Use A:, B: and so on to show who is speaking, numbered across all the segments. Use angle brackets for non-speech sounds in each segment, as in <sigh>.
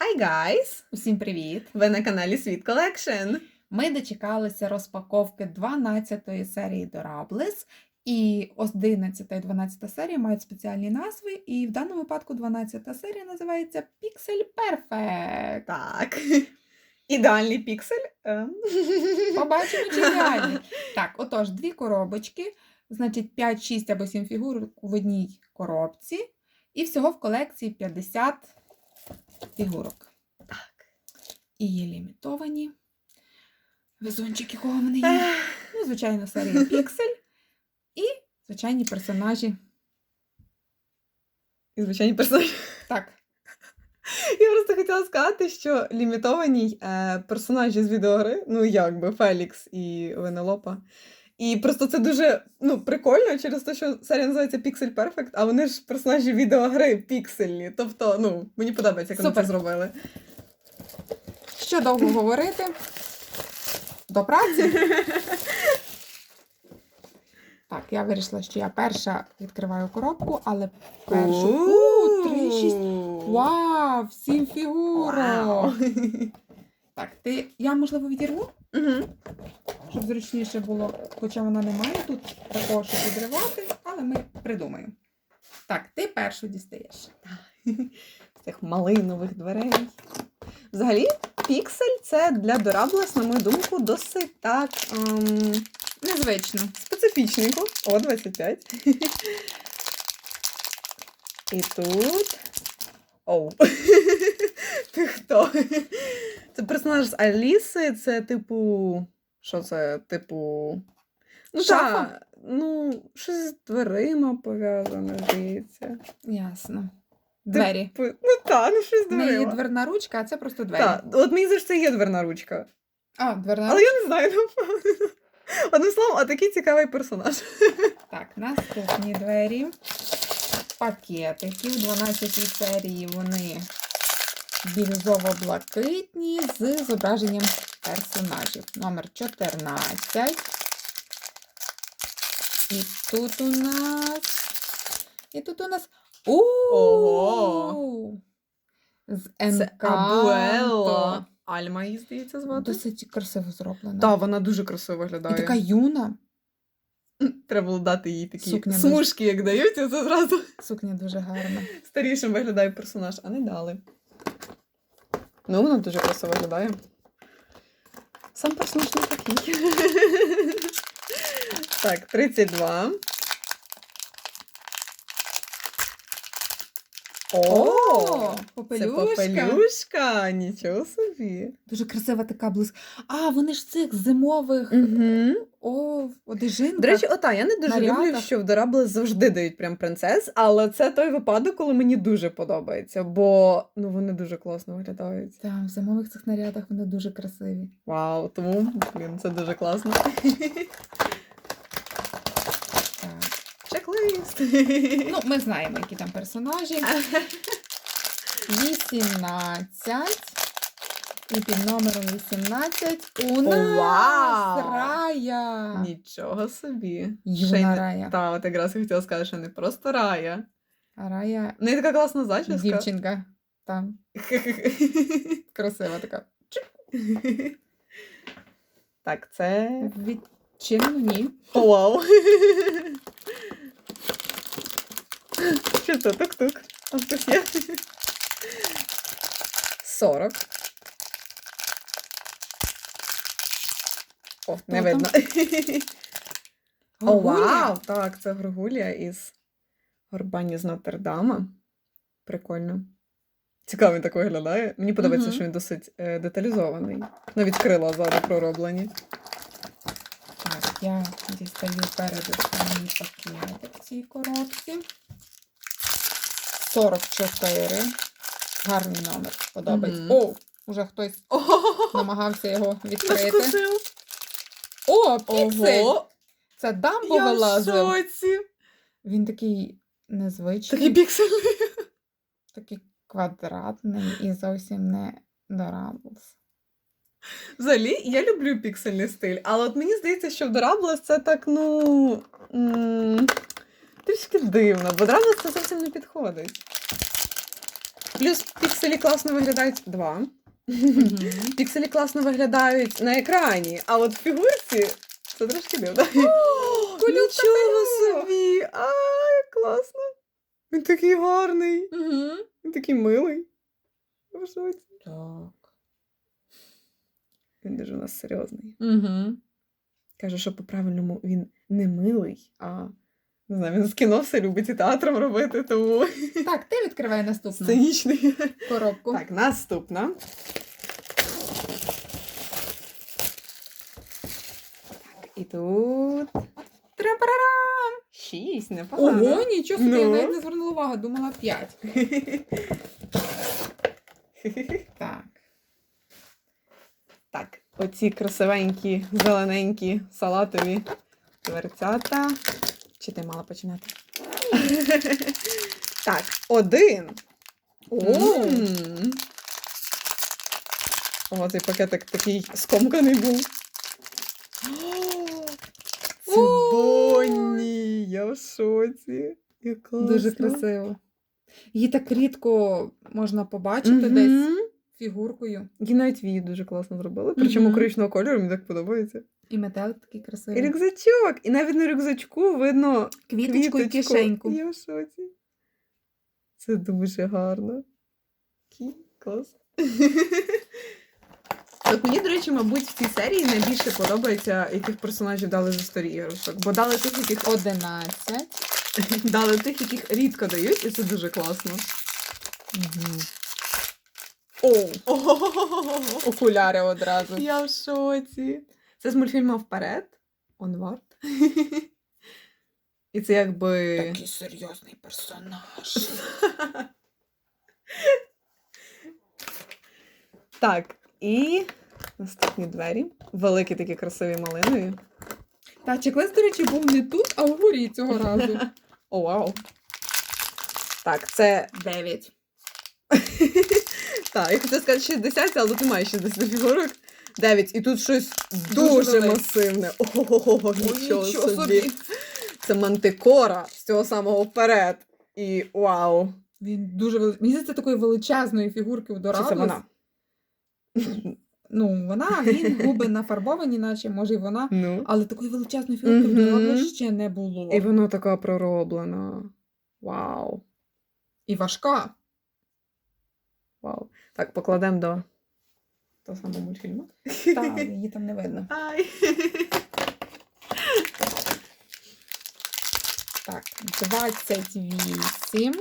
A: Hi guys!
B: Усім привіт!
A: Ви на каналі Світ Колекшн.
B: Ми дочекалися розпаковки 12-ї серії Durables. І 11 і 12 серія мають спеціальні назви, і в даному випадку 12 серія називається Pixel Perfect.
A: Так. <laughs> Ідеальний піксель. Ем. <laughs>
B: Побачимо, чи реальні. <laughs> Так, отож, дві коробочки, значить 5, 6 або 7 фігур в одній коробці. І всього в колекції 50 фігурок.
A: Так.
B: І є лімітовані. Везунчик, якого в мене є. Ну, звичайно, серія <laughs> Піксель і звичайні персонажі.
A: І звичайні персонажі.
B: Так, <laughs>
A: Я просто хотіла сказати, що лімітовані е, персонажі з відеогри, ну як би, Фелікс і Венелопа. І просто це дуже ну, прикольно через те, що серія називається Pixel Perfect, а вони ж персонажі відеогри піксельні. Тобто, ну, мені подобається, як вони це зробили.
B: що довго говорити? До праці. <laughs> Так, я вирішила, що я перша відкриваю коробку, але першу. У, три, шість. Вау! Сім фігурок! <laughs> Так, ти. Я, можливо, відірву,
A: Мгм.
B: Щоб зручніше було, хоча вона не має тут такого, щоб відривати, але ми придумаємо. Так, ти першу дістаєш.
A: з цих малинових дверей. Взагалі, піксель це для Дораблес, на мою думку, досить так ем,
B: Незвично.
A: специфічненько. О, 25. І тут. Оу. <laughs> Ти хто? Це персонаж з Аліси, це типу. Що це? Типу. Ну,
B: Шафа?
A: та, ну, щось з дверима пов'язане, здається.
B: Ясно. Двері.
A: Типу, ну так, ну щось з
B: В неї є
A: дверима.
B: дверна ручка, а це просто двері.
A: Так, от мені завжди це є дверна ручка.
B: А, дверна
A: Але
B: ручка.
A: я не знаю, напевно. Одним словом, а такий цікавий персонаж.
B: Так, наступні двері. Пакетики. У 12 серії вони бірюзово-блакитні з зображенням персонажів. Номер 14. І тут у нас. І тут у нас. у
A: Ого!
B: З Енканто.
A: Альма її, здається, звати.
B: Досить красиво зроблена.
A: Так, вона дуже красиво
B: І
A: виглядає.
B: така юна.
A: Треба було дати їй такі
B: Сукня дуже-
A: смужки, як дають, це зразу
B: Сукня дуже гарна.
A: старішим виглядає персонаж, а не дали. Ну, вона дуже красиво виглядає. Сам персонаж не такий. Так, 32. <laughs> О! Це
B: попелюшка.
A: попелюшка, нічого собі.
B: Дуже красива така близь. А, вони ж цих зимових
A: Угу.
B: о.
A: До речі, ота, я не дуже люблю, що в Дораблес завжди дають прям принцес, але це той випадок, коли мені дуже подобається, бо ну вони дуже класно виглядають.
B: Так, в зимових цих нарядах вони дуже красиві.
A: Вау, тому блін, це дуже класно. <laughs>
B: Так. Ну, ми знаємо, які там персонажі. 18. І під номером 18 у нас
A: вау!
B: Рая.
A: Нічого собі.
B: Юна
A: Ще й не-
B: Рая.
A: Та, от якраз я хотіла сказати, що не просто рая.
B: А Рая
A: В неї така класна зачіска.
B: дівчинка. Там <laughs> красива така.
A: Так, це.
B: Відчинено ні.
A: Вау. <laughs> Що це? Тук-тук. Там хтось є. 40. О, не видно. <laughs> О, вау! Так, це Горгулія із Горбані з Нотр-Дама. Прикольно. Цікаво, він так виглядає. Мені подобається, що він досить е, деталізований. Навіть крила ззаду пророблені.
B: Так, я дістаю перед останній пакетик цій коробці. 44. Гарний номер. Подобається.
A: Мгм.
B: О, уже хтось намагався його <laughs> відкрити. О, піксель!
A: Ого!
B: Це дамбо
A: Я в
B: вилазив.
A: шоці!
B: Він такий незвичний,
A: Такий піксельний.
B: такий квадратний і зовсім не Дораблс.
A: Взагалі, я люблю піксельний стиль, але от мені здається, що в Дораблес це так, ну. м, трішки дивно, бо Дораблес це зовсім не підходить. Плюс пікселі класно виглядають два. <laughs> Пікселі класно виглядають на екрані, а от в фігурці це трошки дивно. <laughs> Нічого собі! А, як класно! Він такий гарний, він такий милий.
B: Так.
A: Він дуже у нас серйозний.
B: Угу.
A: Каже, що по-правильному він не милий, а не знаю, він з кіно все любить і театром робити, тому
B: Так, ти відкривай наступну
A: сценічний.
B: коробку.
A: Так, наступна. Так, і тут
B: Трам-парарам!
A: шість, непогано.
B: Ого, нічого собі, я
A: Ну.
B: навіть не звернула увагу, думала 5. <laughs> Так.
A: Так, оці красивенькі, зелененькі, салатові дверцята. Чи ти мала починати? <laughs> так, один. О, цей пакетик такий скомканий був. <gasps> Це Бонні, я в шоці.
B: Дуже красиво. Її так рідко можна побачити десь фігуркою.
A: І навіть її дуже класно зробили. Причому коричневого кольору мені так подобається.
B: І метелик такий
A: І
B: красивий.
A: рюкзачок. І навіть на рюкзачку видно
B: Квіточку і кишеньку.
A: Я в шоці. Це дуже гарно. Клас. <laughs> От мені, до речі, мабуть, в цій серії найбільше подобається, яких персонажів дали за старі іграшок. Бо дали тих, яких
B: 11. <laughs>
A: дали тих, яких рідко дають, і це дуже класно.
B: Угу.
A: О! <laughs>
B: Окуляри одразу.
A: Я в шоці. Це з мультфільму вперед. Онвард. І це якби.
B: Такий серйозний персонаж.
A: Так, і наступні двері. Великі такі красиві малинові.
B: Та чек-лист, до речі, був не тут, а вгорі цього разу. <laughs>
A: О, вау. Так, це.
B: 9. <laughs>
A: Так, я хотіла сказати 60, але тут немає 60 фігурок. 9. І тут щось
B: Дуже
A: дуже, масивне. Ого, нічого, собі.
B: собі.
A: Це мантикора з цього самого вперед. І вау.
B: Він дуже великий. Мені здається, такої величезної фігурки в
A: Чи це вона?
B: Ну, вона, він, губи нафарбовані, наче, може, і вона.
A: Ну.
B: Але такої величезної фігурки в
A: Мгм.
B: Ще не було.
A: І вона така пророблена. Вау.
B: І важка.
A: Вау. Так, покладемо до того самого мультфільму.
B: Та, <laughs> її там не видно.
A: Ай.
B: Так, 28.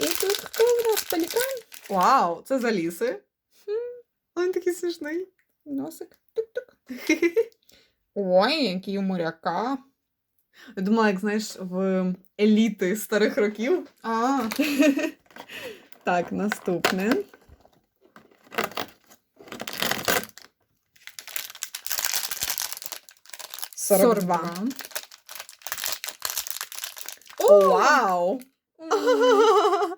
B: І тут хто у нас пелікан?
A: Вау, це за ліси. Він такий смішний.
B: Носик. Тук-тук. <laughs> Ой, який у моряка.
A: Я думала, як знаєш, в еліти старих років.
B: А, <laughs>
A: Так, наступне. Сорок два.
B: 42.
A: О, вау! <laughs>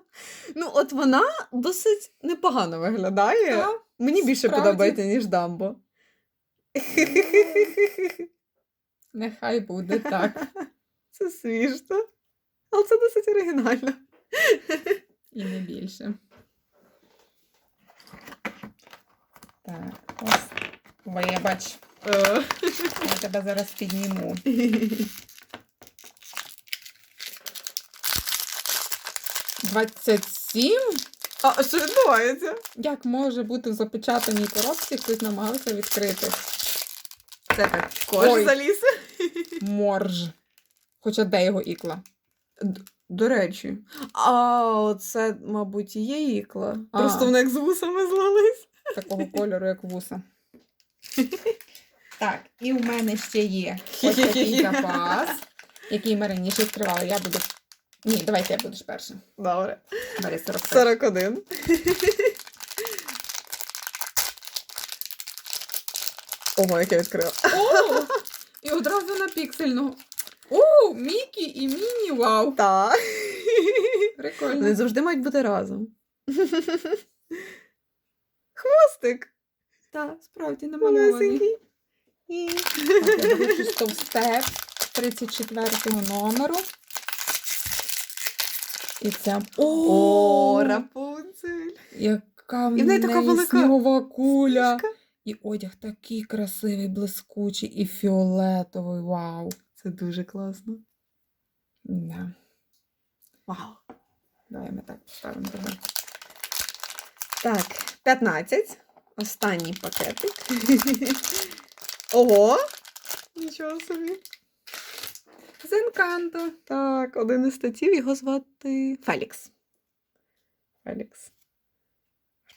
A: Ну, от вона досить непогано виглядає.
B: та,
A: Мені більше
B: справді.
A: подобається, ніж Дамбо.
B: Нехай буде так. <laughs>
A: Це смішно. Але це досить оригінально.
B: І не більше. Так, ось. Вибач, я тебе зараз підніму. Двадцять сім?
A: А що відбувається?
B: Як може бути в запечатаній коробці, хтось намагався відкрити?
A: Це також
B: Ой.
A: за ліси.
B: Морж. Хоча де його ікла?
A: До речі. А це, мабуть, і є ікла.
B: А.
A: Просто вони як з вусами злились.
B: Такого кольору, як вуса. <laughs> Так, і у мене ще є <laughs> ось такий запас, який ми раніше відкривали. Я буду. Ні, давайте я будеш перша.
A: Добре.
B: Бери 45.
A: 41. <laughs> Ого, як я відкрила.
B: О! І одразу на піксельного. О, Мікі і Міні, вау!
A: Так. Вони завжди мають бути разом. Хвостик.
B: Так, справді намальований. Товсте 34 номеру. І це.
A: О, Рапунцель.
B: Яка в
A: неї така велика
B: снігова куля. І одяг такий красивий, блискучий і фіолетовий. Вау.
A: Це дуже класно.
B: Да.
A: Вау.
B: Давай ми так поставимо тебе.
A: Так, 15. Останній пакетик. <laughs> Ого! Нічого собі.
B: З Енканто.
A: Так, один із статів його звати Фелікс. Фелікс.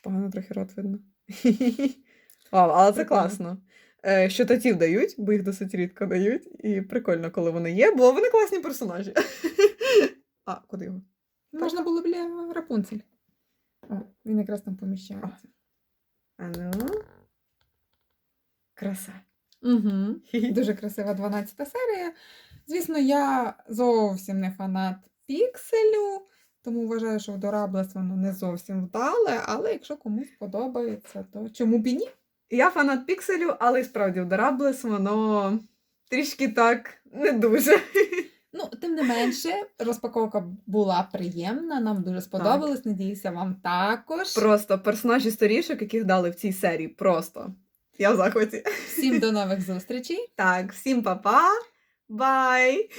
A: Погано трохи рот видно. <laughs> Вау, але це класно. Е, Що татів дають, бо їх досить рідко дають. І прикольно, коли вони є, бо вони класні персонажі. <laughs> А, куди його?
B: Можна було біля Рапунцель. О, він якраз там поміщається.
A: А ну. Краса. Угу.
B: Дуже красива 12 серія. Звісно, я зовсім не фанат пікселю, тому вважаю, що в Дораблес воно не зовсім вдале, але якщо комусь подобається, то чому б і ні?
A: Я фанат пікселю, але і справді в Дораблес воно трішки так не дуже.
B: Ну, тим не менше, розпаковка була приємна, нам дуже сподобалось. Надіюся, вам також.
A: Просто персонажі сторішок, яких дали в цій серії. Просто. Я в захваті.
B: Всім до нових зустрічей!
A: Так, всім па-па. Бай!